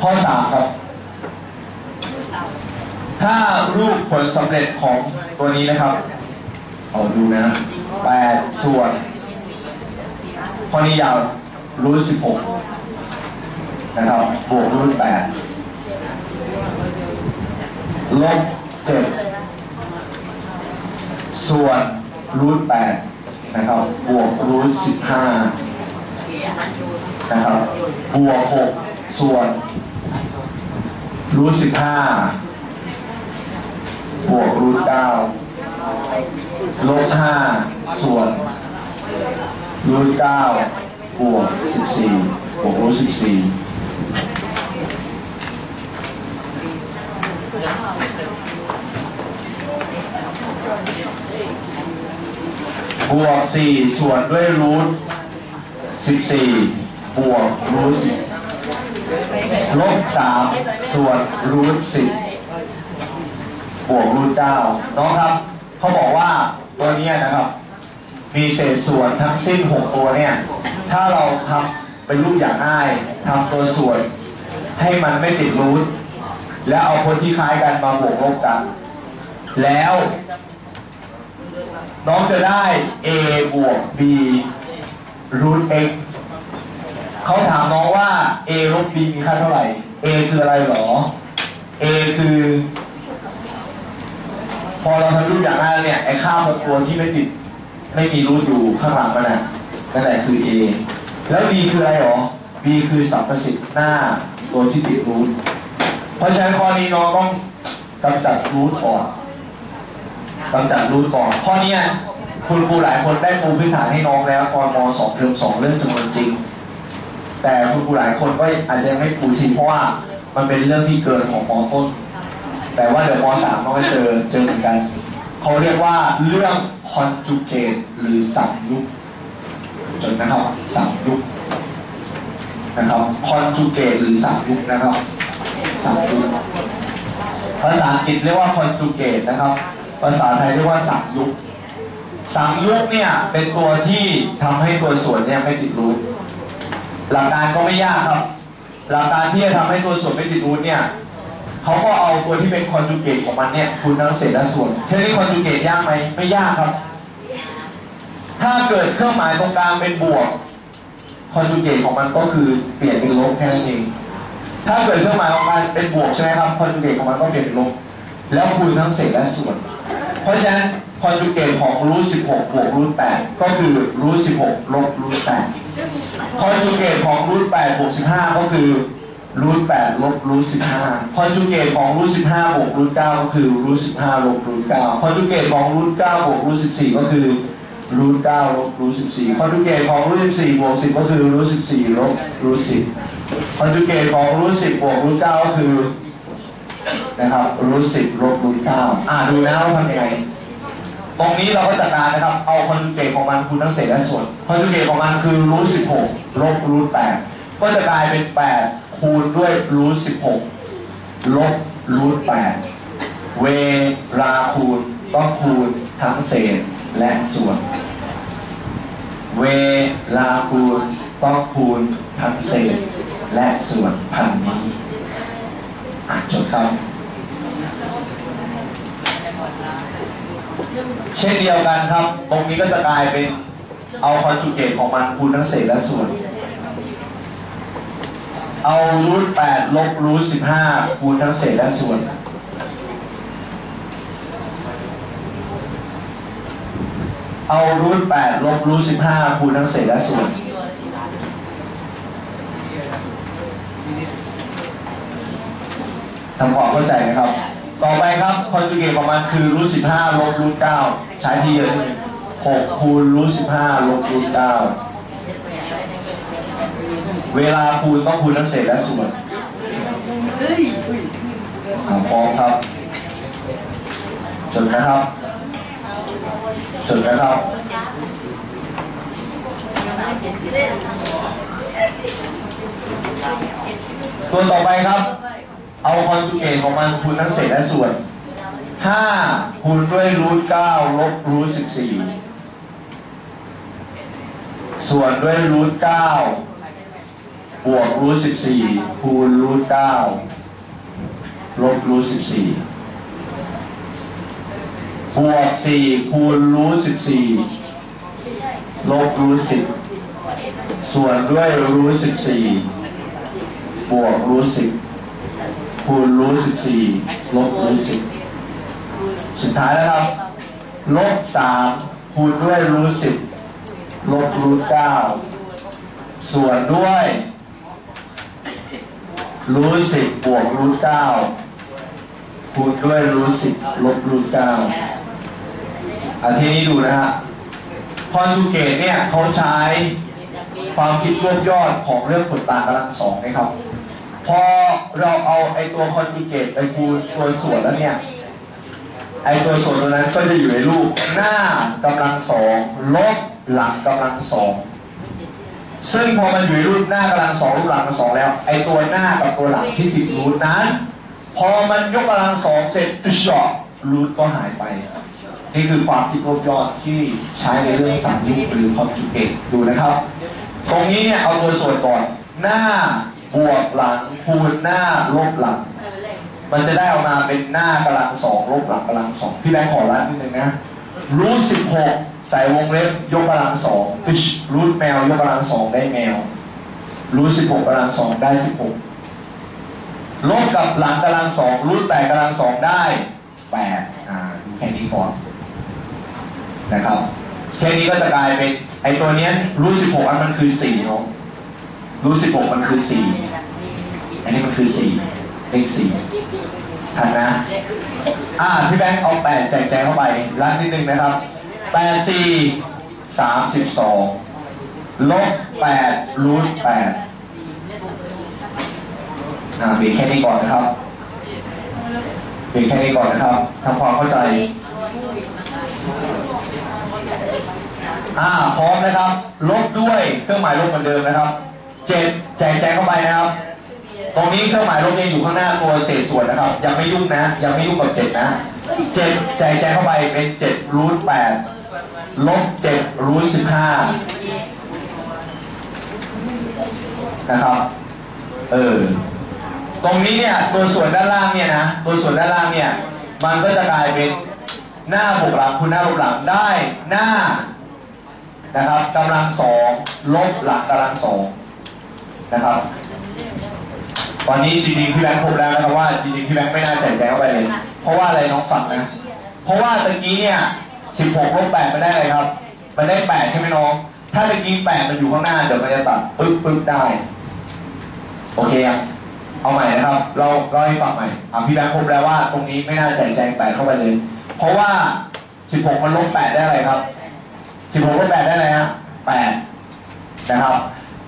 ข้อสามครับ ถ้ารูปผลสำเร็จของตัวนี้นะครับ เอาดูนะแปดส่วน ข้อนี้ยาวรูทสิบหกนะครับบวกรูทแปดลบเจ็ดส่วนรูทแปดนะครับบวกรูทสิบห้านะครับบวกหกส่วน รูทสิบห้าบวกรูทเก้าลบห้าส่วนรูทเก้าบวกสิบสี่บวกรูทสิบสี่บวกสี่ส่วนด้วยรูทสิบสี่บวกรูท ลบสามส่วนรูทสิบบวกรูทเก้าน้องครับเขาบอกว่าตัวนี้นะครับ มีเศษส่วนทั้งสิ้นหกตัวเนี่ย ถ้าเราทำเป็นรูปอย่างง่ายทำตัวส่วน ให้มันไม่ติดรูทแล้วเอาคนที่คล้ายกันมาบวกลบกัน แล้ว น้องจะได้ a บวก b รูท x เขาถามน้องว่า a ลบ b มีค่าเท่าไหร่ a คืออะไรหรอ a คือ พอเราทำรูปอย่างนั้เนี่ยไอ้ค่าหกตัวที่ไม่ติด ไม่มีรูทอยู่ข้างหลังมันน่ะนั่นแหละคือ a แล้ว b คืออะไรหรอ b คือสัมประสิทธิ์หน้าตัวที่ติดรูทเพราะฉะนั้นข้อนี้น้องต้องกำจัดรูทก่อนกำจัดรูทก่อนข้อนี้คุณครูหลายคนได้ปูพื้นฐานให้น้องแล้วตอนม .2 เทอม2เรื่องจำนวนจริง แต่คุณครูหลายคนก็อาจจะยังไม่ปูทีเพราะว่ามันเป็นเรื่องที่เกินของมอต้น แต่ว่าเดี๋ยวม .3 ต้องไปเจอเจอเหมือนกัน เขาเรียกว่าเรื่อง conjugate หรือสัมยุกจนนะครับสัมยุกนะครับ conjugate หรือสัมยุกนะครับสัมยุกภาษาอังกฤษเรียกว่า conjugate นะครับ ภาษาไทยเรียกว่าสัมยุกสัมยุกเนี่ยเป็นตัวที่ทำให้ตัวส่วนเนี่ยไม่ติดรูท หลักการก็ไม่ยากครับ หลักการที่จะทำให้ตัวส่วนไม่ติดรูทเนี่ยเขาก็เอาตัวที่เป็น conjugate ของมันเนี่ยคูณทั้งเศษและส่วนเทนี้ conjugate ยากไหมไม่ยากครับ ถ้าเกิดเครื่องหมายตรงกลางเป็นบวก conjugate ของมันก็คือเปลี่ยนเป็นลบแค่นั้นเองถ้าเกิดเครื่องหมายของมันเป็นบวกใช่ไหมครับคอนจูเกตของมันก็เป็นลบแล้วคูณทั้งเศษและส่วน เพราะฉะนั้นคอนจูเกตของรูท16บหกบวกรูท8ก็คือรูท16ลบรูท8 คอนจูเกตของรูท8บวก15ก็คือรูท8ลบรูท15คอนจูเกตของรูท15บห้าบวกรูท9ก็คือรูท15ลบรูท9คอนจูเกตของรูท9บวกรูท14ก็คือรูท9ลบรูท14คอนจูเกตของรูท14บสี่บวก10ก็คือรูท14ลบรูท10คอนจูเกตของรูทสิบบวกรูทเก้าก็คือนะครับรูทสิบลบรูทเก้าอ่าดูนะว่าทำยังไง ตรงนี้เราก็จัดการนะครับ เอาคอนจูเกตของมันคูณทั้งเศษและส่วนคอนจูเกตของมันคือรูทสิบหกลบรูทแปดก็จะกลายเป็นแปดคูณด้วยรูทสิบหกลบรูทแปดเวลาคูณต้องคูณทั้งเศษและส่วน เวลาคูณต้องคูณทั้งเศษและส่วนพันนี้อ่านจดครับ เช่นเดียวกันครับ ตรงนี้ก็จะกลายเป็นเอาคอนจูเกตของมันคูณทั้งเศษและส่วน เอารูทแปดลบรูทสิบห้าคูณทั้งเศษและส่วน เอารูทแปดลบรูทสิบห้าคูณทั้งเศษและส่วน ทำความเข้าใจนะครับ ต่อไปครับคอนจูเกตของมันคือรูทสิบห้าลบรูทเก้าใช้ที่เยอะหกคูณรูทสิบห้าลบรูทเก้าเวลาคูณต้องคูณทั้งเศษและส่วนพร้อมครับจดนะครับจดนะครับตัวต่อไปครับ เอาคอนจูเกตของมันคูณทั้งเศษและส่วน5คูณด้วยรูท9ลบรูท14ส่วนด้วยรูท9บวกรูทสิบสี่คูณรูทเก้าลบรูทสิบสี่บวกสี่คูณรูทสิบสี่ลบรูทสิบส่วนด้วยรูทสิบสี่บวกรูทสิบ คูณรูทสิบสี่ลบรูทสิบสุดท้ายแล้วครับลบสามคูณด้วยรูทสิบลบรูทเก้าส่วนด้วยรูทสิบบวกรูทเก้าคูณด้วยรูทสิบลบรูทเก้าอันที่นี้ดูนะฮะคอนจูเกตเนี่ยเขาใช้ความคิดรวบยอดของเรื่องผลต่างกำลังสองนะครับ พอเราเอาไอตัวคอนจูเกตไปคูณตัวส่วนแล้วเนี่ย ไอตัวส่วนตรงนั้นก็จะอยู่ในรูปหน้ากำลังสองลบหลังกำลังสองซึ่งพอมันอยู่ในรูปหน้ากำลังสองรูปหลังกำลังสองแล้ว ไอตัวหน้ากับตัวหลังที่ติดรูทนั้น พอมันยกกำลังสองเสร็จตุชอรูทก็หายไปนี่คือความคิดรวบยอดที่ใช้ในเรื่องสามยุคหรือคอมพิวเตอร์ดูนะครับ ตรงนี้เนี่ยเอาตัวส่วนก่อนหน้า บวกหลังคูณหน้าลบหลัง มันจะได้ออกมาเป็นหน้ากำลังสองลบหลังกำลังสองพี่แบงค์ขอร้านนิดนึงนะรูทสิบหกใส่วงเล็บยกกำลังสองฟิชรูทแมวยกกำลังสองได้แมวรูทสิบหกกำลังสองได้สิบหกลบกับหลังกำลังสองรูทแปดกำลังสองได้แปดอ่าแค่นี้ก่อนนะครับแค่นี้ก็จะกลายเป็นไอตัวเนี้ยรูทสิบหกอันมันคือสี่เนาะ รูทสิบหกมันคือสี่อันนี้มันคือสี่เลขสี่ทันนะ อ่าพี่แบงค์เอาแปดแจกแจงเข้าไปรัดนิดนึงนะครับแปดสี่สามสิบสองลบแปดรูทแปดอ่าเบรกแค่นี้ก่อนนะครับเบรกแค่นี้ก่อนนะครับทำความเข้าใจ อ่าพร้อมนะครับ ลบด้วยเครื่องหมายลบเหมือนเดิมนะครับ เจ็ดแจกแจงเข้าไปนะครับ ตรงนี้เครื่องหมายลบยังอยู่ข้างหน้าตัวเศษส่วนนะครับ ยังไม่ยุ่งนะ ยังไม่ยุ่งกับเจ็ดนะเจ็ดแจกแจงเข้าไปเป็นเจ็ดรูทแปดลบเจ็ดรูทสิบห้านะครับ เออ ตรงนี้เนี่ยตัวส่วนด้านล่างเนี่ยนะ ตัวส่วนด้านล่างเนี่ย มันก็จะกลายเป็นหน้าบวกหลังคูณหน้าลบหลังได้หน้านะครับกำลังสองลบหลังกำลังสอง นะครับ ตอนนี้จริงๆพี่แบงค์พบแล้วนะครับว่าจริงๆพี่แบงค์ไม่น่าแจกแจงเข้าไปเลย เพราะว่าอะไรน้องฟังนะ เพราะว่าตะกี้เนี่ย 16ลบ8มันได้อะไรครับ มันได้ 8 ใช่ไหมน้อง ถ้าตะกี้8มันอยู่ข้างหน้า เดี๋ยวมันจะตัดปึ๊บปึ๊บได้ โอเคยังเอาใหม่นะครับ เราเราให้ฟังใหม่อะพี่แบงค์พบแล้วว่าตรงนี้ไม่น่าแจกแจง8เข้าไปเลย เพราะว่า 16 มันลบ8ได้อะไรครับ 16ลบ8ได้อะไรฮะ8นะครับ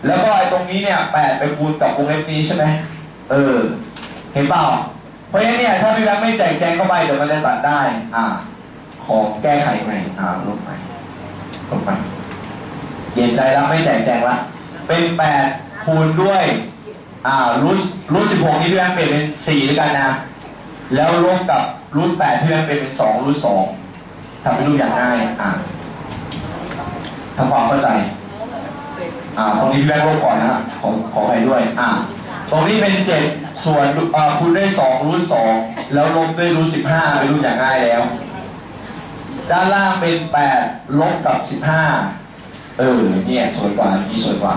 แล้วก็ไอ้ตรงนี้เนี่ยแปดไปคูณกับวงเล็บนี้ใช่ไหมเออ เห็นเปล่า เพราะฉะนั้นเนี่ยถ้าพี่แบงค์ไม่แจกแจงเข้าไปเดี๋ยวมันจะตัดได้ อ่า ขอแก้ไขใหม่อ่าลบใหม่ลบใหม่เปลี่ยนใจแล้วไม่แจกแจงละเป็นแปดคูณด้วยอ่ารูทรูทสิบหกนี่พี่แบงค์เปลี่ยนเป็นสี่ด้วยกันนะ แล้วลบกับรูทแปดพี่แบงค์เปลี่ยนเป็นสองรูทสองทำเป็นรูปอย่างง่ายอ่าทำความเข้าใจ อ่าตรงนี้แบงค์ลบก่อนนะฮะขอขอใครด้วย อ่า ตรงนี้เป็นเจ็ดส่วนอ่าคูณด้วยสองรูทสองแล้วลบด้วยรูทสิบห้าเป็นรูปอย่างง่ายแล้ว ด้านล่างเป็นแปดลบกับสิบห้าเออเนี่ยสวยกว่านี้สวยกว่า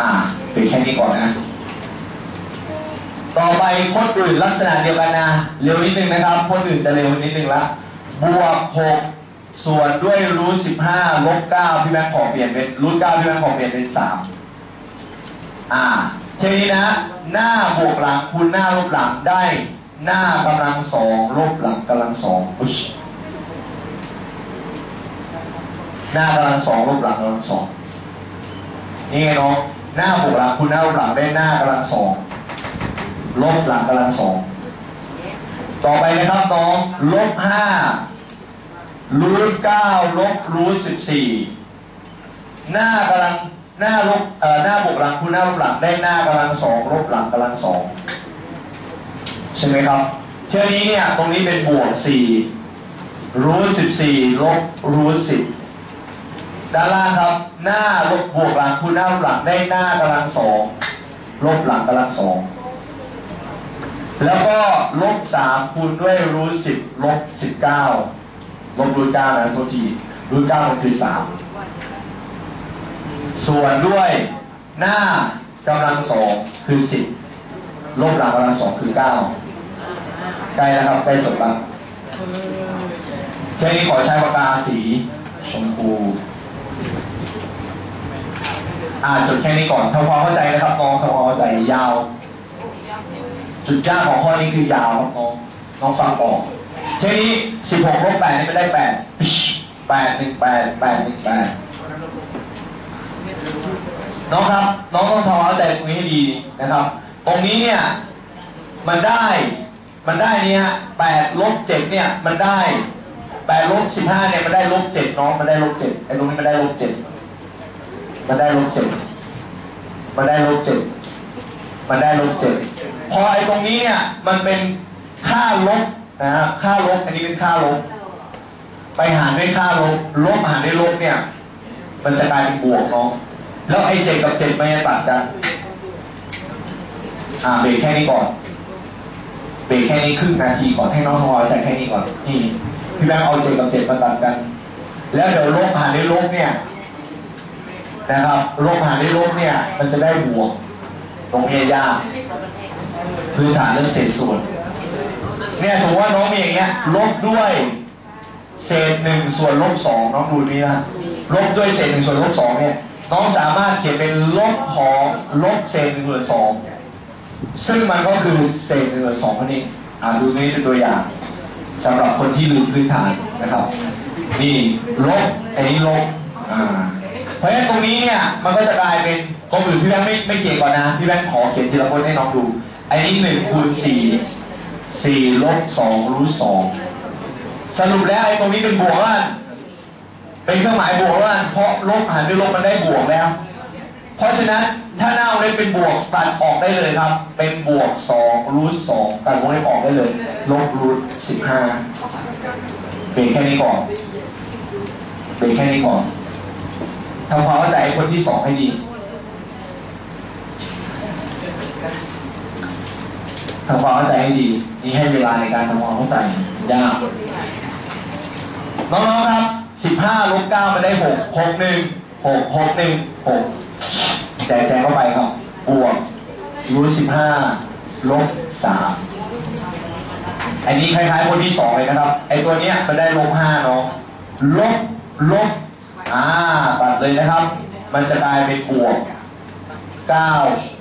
อ่าเป็นแค่นี้ก่อนนะต่อไปคนอื่นลักษณะเดียวกันนะ เร็วนิดนึงนะครับคนอื่นจะเร็วนิดนึงละบวกหก ส่วนด้วยรูทสิบห้าลบเก้าพี่แบงค์ขอเปลี่ยนเป็นรูทเก้าพี่แบงค์ขอเปลี่ยนเป็นสามอ่าทีนี้นะ หน้าบวกหลังคูณหน้าลบหลังได้ หน้ากำลังสองลบหลังกำลังสองอุ๊ยหน้ากำลังสองลบหลังกำลังสองนี่ไงเน้องหน้าบวกหลังคูณหน้าลบหลังได้หน้ากำลังสองลบหลังกำลังสองต่อไปนะครับน้องลบห้า รูทเก้าลบรูทสิบสี่หน้ากำลังหน้าลบเอ่อหน้าบวกหลังคูณหน้าลบหลังได้หน้ากำลังสองลบหลังกำลังสองใช่ไหมครับเที่ยวนี้เนี่ยตรงนี้เป็นบวกสี่รูทสิบสี่ลบรูทสิบด้านล่างครับหน้าลบบวกหลังคูณหน้าลบหลังได้หน้ากำลังสองลบหลังกำลังสองแล้วก็ลบสามคูณด้วยรูทสิบลบสิบเก้า ลบรูทเก้านะโทษทีรูทเก้ามันคือสามส่วนด้วยหน้ากำลังสองคือสิบลบหลังกำลังสองคือเก้าใกล้แล้วครับใกล้จบแล้วแค่นี้ขอใช้ปากกาสีชมพูอ่าจุดแค่นี้ก่อนทำความเข้าใจนะครับน้องทำความเข้าใจยาว จุดยากของข้อนี้คือยาวครับน้องน้องฟังออก แค่นี้สิบหกลบแปดนี่ไม่ได้แปดแปดหนึ่งแปดแปดหนึ่งแปดน้องครับน้องต้องทำความเข้าใจตรงนี้ให้ดีนะครับ ตรงนี้เนี่ยมันได้มันได้เนี่ยแปดลบเจ็ดเนี่ยมันได้แปดลบสิบห้าเนี่ยมันได้ลบเจ็ดน้องมันได้ลบเจ็ดไอ้ตรงนี้มันได้ลบเจ็ดมันได้ลบเจ็ดมันได้ลบเจ็ดมันได้ลบเจ็ดพอไอ้ตรงนี้เนี่ยมันเป็นค่าลบ นะฮะค่าลบอันนี้เป็นค่าลบ ไปหารด้วยค่าลบลบหารด้วยลบเนี่ย มันจะกลายเป็นบวกเนาะแล้วไอ้เจ็ดกับเจ็ดมันจะตัดกันอ่าเบรกแค่นี้ก่อนเบรกแค่นี้ครึ่งนาทีก่อนให้น้องทอยใจแค่นี้ก่อนนี่พี่แบงค์เอาเจ็ดกับเจ็ดมาตัดกัน แล้วเดี๋ยวลบหารด้วยลบเนี่ยนะครับลบหารด้วยลบเนี่ย มันจะได้บวกตรงนี้ยากพื้นฐานเรื่องเศษส่วน เนี่ยสมมติว่าน้องมีอย่างเงี้ยลบด้วยเศษหนึ่งส่วนลบสองน้องดูนี้นะลบด้วยเศษหนึ่งส่วนลบสองเนี่ยน้องสามารถเขียนเป็นลบของลบเศษหนึ่งส่วนสองซึ่งมันก็คือเศษหนึ่งส่วนสองนั่นเองอ่าดูนี้เป็นตัวอย่างสำหรับคนที่ลืมพื้นฐานนะครับนี่ลบอันนี้ลบอ่าเพราะฉะนั้นตรงนี้เนี่ยมันก็จะกลายเป็นตรงอื่นพี่แบงค์ไม่ไม่เขียนก่อนนะพี่แบงค์ขอเขียนทีละคนให้น้องดูอันนี้หนึ่งคูณสี่ สี่ลบสองรูทสองสรุปแล้วไอ้ตรงนี้เป็นบวกว่า เป็นเครื่องหมายบวกว่า เพราะลบหารด้วยลบมันได้บวกแล้ว เพราะฉะนั้นถ้าหน้าเล็บเป็นบวกตัดออกได้เลยครับ เป็นบวกสองรูทสองตัดวงเล็บออกได้เลย ลบรูทสิบห้าเบรกแค่นี้ก่อนเบรกแค่นี้ก่อนทำความเข้าใจคนที่สองให้ดี ทำความเข้าใจให้ดี นี่ให้เวลาในการทำความเข้าใจยากน้องๆครับสิบห้าลบเก้ามาได้หกหกหนึ่งหกหกหนึ่งหกแจกแจงเข้าไปครับบวกรูทสิบห้าลบสามอันนี้คล้ายๆคนที่สองเลยนะครับ ไอตัวเนี้ยมันได้ลบห้าเนาะลบลบอ่าตัดเลยนะครับ มันจะกลายเป็นบวก ก้า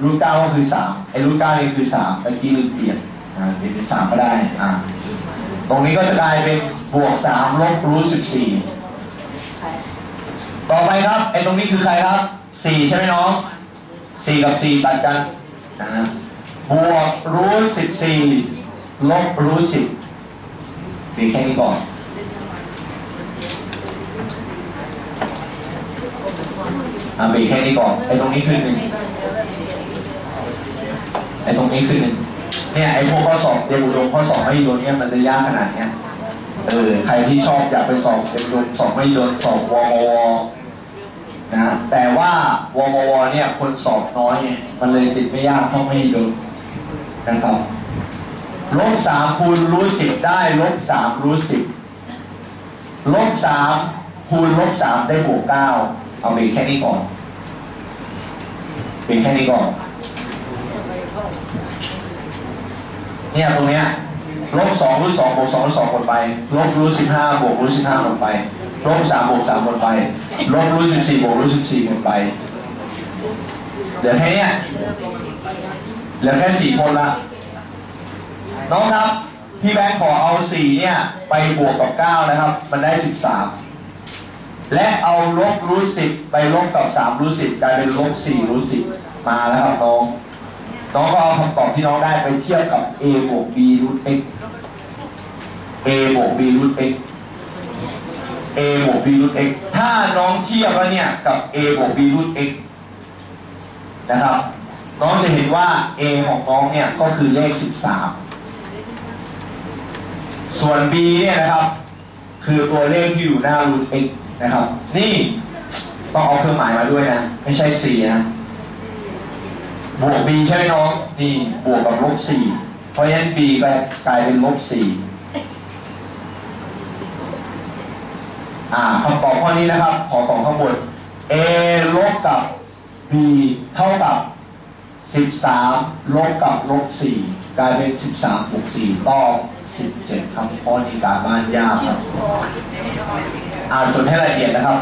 รูทเก้าก็คือสามไอ้รูทเก้านี่คือสามเมื่อกี้ลืมเปลี่ยนอ่าเปลี่ยนเป็นสามก็ได้อ่าตรงนี้ก็จะกลายเป็นบวกสามลบรูทสิบสี่ต่อไปครับไอ้ตรงนี้คือใครครับสี่ใช่ไหมน้องสี่กับสี่ตัดกันบวกรูทสิบสี่ลบรูทสิบเพีแค่นี้ก่อนอ่าเบรกแค่นี้ก่อนไอ้ตรงนี้คือหนึ่ง ตรงนี้คือหนึ่งเนี่ยไอ้พวกข้อสอบเตรียมอุดมข้อสอบไม่โดนเนี่ยมันจะยากขนาดเนี้ยเออใครที่ชอบอยากไปสอบเตรียมอุดมสอบไม่โดนสอบวมวนะแต่ว่าวมวเนี่ยคนสอบน้อยไงมันเลยติดไม่ยากเท่าไม่โดนนะครับลบสามคูณรูทสิบได้ลบสามรูทสิบลบสามคูณลบสามได้บวกเก้าเอาเบรกแค่นี้ก่อนเบรกแค่นี้ก่อน เนี่ยตรงเนี้ยลบสองรูทสองบวกสองรูทสองหมดไปลบรูทสิบห้าบวกรูทสิบห้าหมดไปลบสามบวกสามหมดไปลบรูทสิบสี่บวกรูทสิบสี่หมดไปเหลือแค่เนี้ยเหลือแค่สี่คนละน้องครับพี่แบงค์ขอเอาสี่เนี่ยไปบวกกับเก้านะครับ มันได้สิบสามและเอาลบรูทสิบไปลบกับสามรูทสิบกลายเป็นลบสี่รูทสิบมาแล้วครับน้อง น้องก็เอาคำตอบที่น้องได้ไปเทียบกับ a บวก b รูท x a บวก b รูท x a บวก b รูท x ถ้าน้องเทียบแล้วเนี่ยกับ a บวก b รูท x นะครับ น้องจะเห็นว่า a ของน้องเนี่ยก็คือเลข 13 ส่วน b เนี่ยนะครับ คือตัวเลขที่อยู่หน้ารูท x นะครับ นี่ต้องเอาเครื่องหมายมาด้วยนะ ไม่ใช่สี่นะ บวก b ใช่ไหมน้องนี่บวกกับลบสี่เพราะฉะนั้น b ก็กลายเป็นลบสี่อ่าคำตอบข้อนี้นะครับ ขอตอบข้างบน a ลบกับ b เท่ากับ 13ลบกับลบ4กลายเป็น 13บวก4ตอบ17ครับข้อนี้การบ้านยากครับอ่านจดให้ละเอียดนะครับ